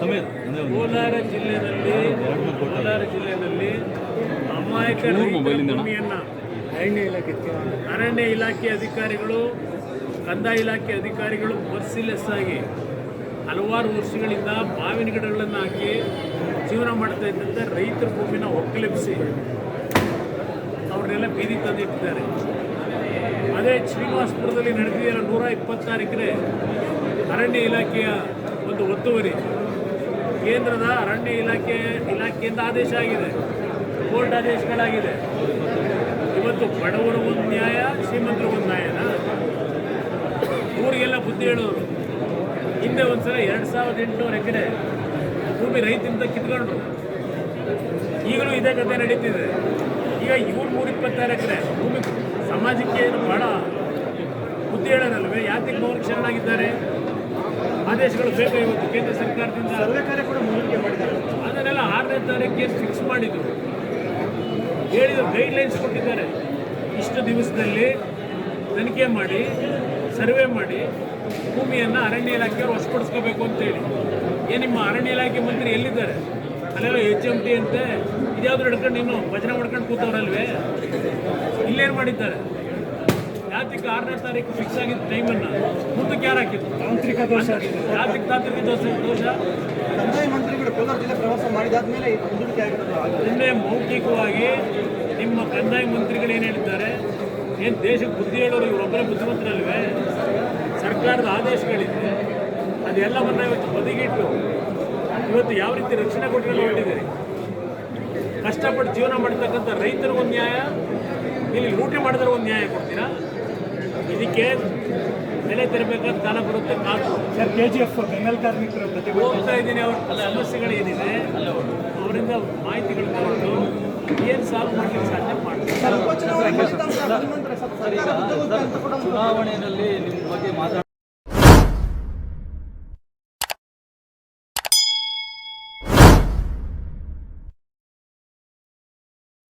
ಕೋಲಾರ ಜಿಲ್ಲೆಯಲ್ಲಿ ಕೋಲಾರ ಜಿಲ್ಲೆಯಲ್ಲಿ ಅಮಾಯಕ ಭೂಮಿಯನ್ನು ಅರಣ್ಯ ಇಲಾಖೆ ಅರಣ್ಯ ಇಲಾಖೆ ಅಧಿಕಾರಿಗಳು ಕಂದಾಯ ಇಲಾಖೆ ಅಧಿಕಾರಿಗಳು ಮರ್ಸಿಲೆಸ್ ಆಗಿ ಹಲವಾರು ವರ್ಷಗಳಿಂದ ಮಾವಿನ ಗಿಡಗಳನ್ನು ಹಾಕಿ ಜೀವನ ಮಾಡ್ತಾ ಇದ್ದಂತೆ ರೈತರ ಭೂಮಿನ ಒಕ್ಕಲೆಬ್ಬಿಸಿ ಅವ್ರನ್ನೆಲ್ಲ ಬೀದಿ ತಂದಿಟ್ಟಿದ್ದಾರೆ. ಅದೇ ಶ್ರೀನಿವಾಸಪುರದಲ್ಲಿ ನಡೆದಿರೋ ನೂರ ಇಪ್ಪತ್ತಾರು ಎಕರೆ ಅರಣ್ಯ ಇಲಾಖೆಯ ಒಂದು ಒತ್ತುವರಿ. ಕೇಂದ್ರದ ಅರಣ್ಯ ಇಲಾಖೆ ಇಲಾಖೆಯಿಂದ ಆದೇಶ ಆಗಿದೆ. ಕೋರ್ಟ್ ಆದೇಶಗಳಾಗಿದೆ. ಇವತ್ತು ಬಡವರು ಒಂದು ನ್ಯಾಯ, ಶ್ರೀಮಂತರು ಒಂದು ನ್ಯಾಯನ? ಊರಿಗೆಲ್ಲ ಬುದ್ಧಿ ಹೇಳೋರು ಹಿಂದೆ ಒಂದ್ಸಲ ಎರಡು ಸಾವಿರದ ಎಂಟುನೂರು ಎಕರೆ ಭೂಮಿ ರೈತರಿಂದ ಕಿತ್ಕೊಂಡ್ರು ಈಗಲೂ ಇದೇ ಕಥೆ ನಡೀತಿದೆ. ಈಗ ಇವ್ರು ಮೂರು ಇಪ್ಪತ್ತಾರು ಎಕರೆ ಭೂಮಿ ಸಮಾಜಕ್ಕೆ ಏನು ಭಾಳ ಬುದ್ಧಿ ಹೇಳೋರಲ್ವೇ ಯಾತಿಗೆ ಮೌನ ಶರಣಾಗಿದ್ದಾರೆ ಆದೇಶಗಳು ಬೇಕು ಇವತ್ತು ಕೇಂದ್ರ ಸರ್ಕಾರದಿಂದ. ಅದನ್ನೆಲ್ಲ ಆರನೇ ತಾರೀಕಿಗೆ ಫಿಕ್ಸ್ ಮಾಡಿದ್ರು. ಹೇಳಿದ್ರು ಗೈಡ್ಲೈನ್ಸ್ ಕೊಟ್ಟಿದ್ದಾರೆ. ಇಷ್ಟು ದಿವಸದಲ್ಲಿ ತನಿಖೆ ಮಾಡಿ, ಸರ್ವೆ ಮಾಡಿ, ಭೂಮಿಯನ್ನು ಅರಣ್ಯ ಇಲಾಖೆಯವರು ವಶಪಡಿಸ್ಕೋಬೇಕು ಅಂತೇಳಿ. ಏನು ನಿಮ್ಮ ಅರಣ್ಯ ಇಲಾಖೆ ಮಂತ್ರಿ ಎಲ್ಲಿದ್ದಾರೆ? ಅಲ್ಲೆಲ್ಲ ಎಚ್ ಎಂ ಟಿ ಅಂತೆ. ಇದ್ಯಾವ್ದು ಹಿಡ್ಕೊಂಡು ಇನ್ನು ಭಜನೆ ಮಾಡ್ಕೊಂಡು ಕೂತವ್ರಲ್ವೇ? ಇಲ್ಲೇನು ಮಾಡಿದ್ದಾರೆ? ಯಾತಿಕ ಆರನೇ ತಾರೀಕು ಫಿಕ್ಸ್ ಆಗಿದ್ದ ಟೈಮನ್ನು ಮುಂದಕ್ಕೆ ಯಾರು ಹಾಕಿದ್ರು ತಾಂತ್ರಿಕ ದೋಷ. ಯಾತಿಕ ತಾಂತ್ರಿಕ ದೋಷ ದೋಷ. ಕಂದಾಯ ಮಂತ್ರಿಗಳು ಕೋಲಾರ ಜಿಲ್ಲೆ ಪ್ರವಾಸ ಮಾಡಿದಾದ್ಮೇಲೆ ಮುಂದೂಡಿಕೆ ಆಗಿರೋದು ನಿನ್ನೆ ಮೌಖಿಕವಾಗಿ ನಿಮ್ಮ ಕಂದಾಯ ಮಂತ್ರಿಗಳು ಏನು ಹೇಳಿದ್ದಾರೆ? ಏನು ದೇಶಕ್ಕೆ ಬುದ್ಧಿ ಹೇಳೋರು ಇವರೊಬ್ಬರೇ ಬುದ್ಧಿವಂತರಲ್ವೇ ಸರ್ಕಾರದ ಆದೇಶಗಳಿದೆ ಅದೆಲ್ಲವನ್ನ ಇವತ್ತು ಬದಿಗಿಟ್ಟು ಇವತ್ತು ಯಾವ ರೀತಿ ರಕ್ಷಣೆ ಕೊಟ್ಕೊಂಡು ಹೊರಟಿದ್ದೀರಿ ಕಷ್ಟಪಟ್ಟು ಜೀವನ ಮಾಡ್ತಕ್ಕಂಥ ರೈತರಿಗೊಂದು ನ್ಯಾಯ ಇಲ್ಲಿ ಲೂಟಿ ಮಾಡಿದ್ರೆ ಒಂದು ನ್ಯಾಯ ಕೊಡ್ತೀರಾ? ಇದಕ್ಕೆ ಬೆಲೆ ತೆರಬೇಕಾದ ಕಾಲ ಬರುತ್ತೆ ಕಾದು. ಸರ್ ಕೆ ಜಿ ಎಫ್ ಬೆಂಗಲ್ ಕಾರ್ಮಿಕರ ಪ್ರತಿ ಹೋಗ್ತಾ ಇದ್ದೀನಿ ಅವ್ರ. ಸಮಸ್ಯೆಗಳೇನಿದೆ ಅವರಿಂದ ಮಾಹಿತಿಗಳು ತಗೊಂಡು ಏನು ಸಾಲ್ವ್ ಮಾಡಲಿಕ್ಕೆ ಸಾಧ್ಯ ಮಾಡ್ತೀವಿ ಚುನಾವಣೆಯಲ್ಲಿ ನಿಮ್ಮ ಬಗ್ಗೆ ಮಾತಾಡ